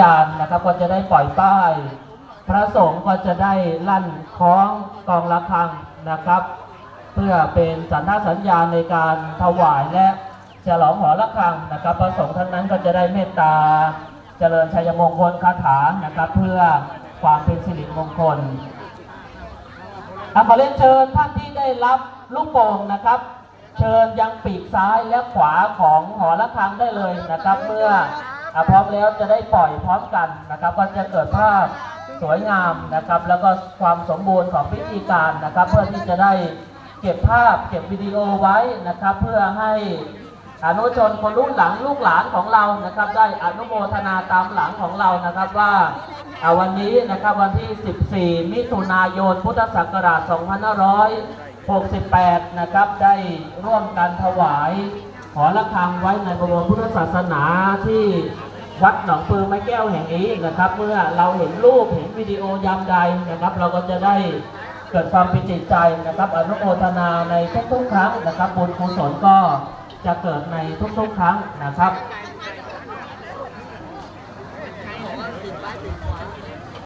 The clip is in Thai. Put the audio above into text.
ญาณนะครับ ก็จะได้ปล่อยป้าย พระสงฆ์ก็จะได้ลั่นคล้องกองระฆังนะครับ เพื่อเป็นสัญญาสัญญาณในการถวายและฉลองหอระฆังนะครับ พระสงฆ์ท่านนั้นก็จะได้เมตตาเจริญชัยมงคลคาถานะครับ เพื่อความเป็นสิริมงคลขอเรียนเชิญท่านที่ได้รับลูกโป่งนะครับ เชิญยังปีกซ้ายและขวาของหอระฆังได้เลยนะครับ เมื่อ อะพร้อมแล้วจะได้ปล่อยพร้อมกันนะครับ ก็จะเกิดภาพสวยงามนะครับ แล้วก็ความสมบูรณ์ของพิธีการนะครับ เพื่อที่จะได้เก็บภาพเก็บวิดีโอไว้นะครับ เพื่อให้อนุชนคนรุ่นหลังลูกหลานของเรานะครับ ได้อนุโมทนาตามหลังของเรานะครับว่าวันนี้นะครับวันที่ 14 มิถุนายน พุทธศักราช 2568 นะครับ ได้ร่วมกันถวาย ขอระฆังไว้ในบรมพุทธศาสนาที่ วัดหนองปือไม้แก้วแห่งนี้นะครับ เมื่อเราเห็นรูปเห็นวิดีโอยามใดนะครับ เราก็จะได้เกิดความปิติใจนะครับอนุโมทนาในทุกๆครั้งนะครับบุญกุศลก็จะเกิดในทุกๆครั้งนะครับ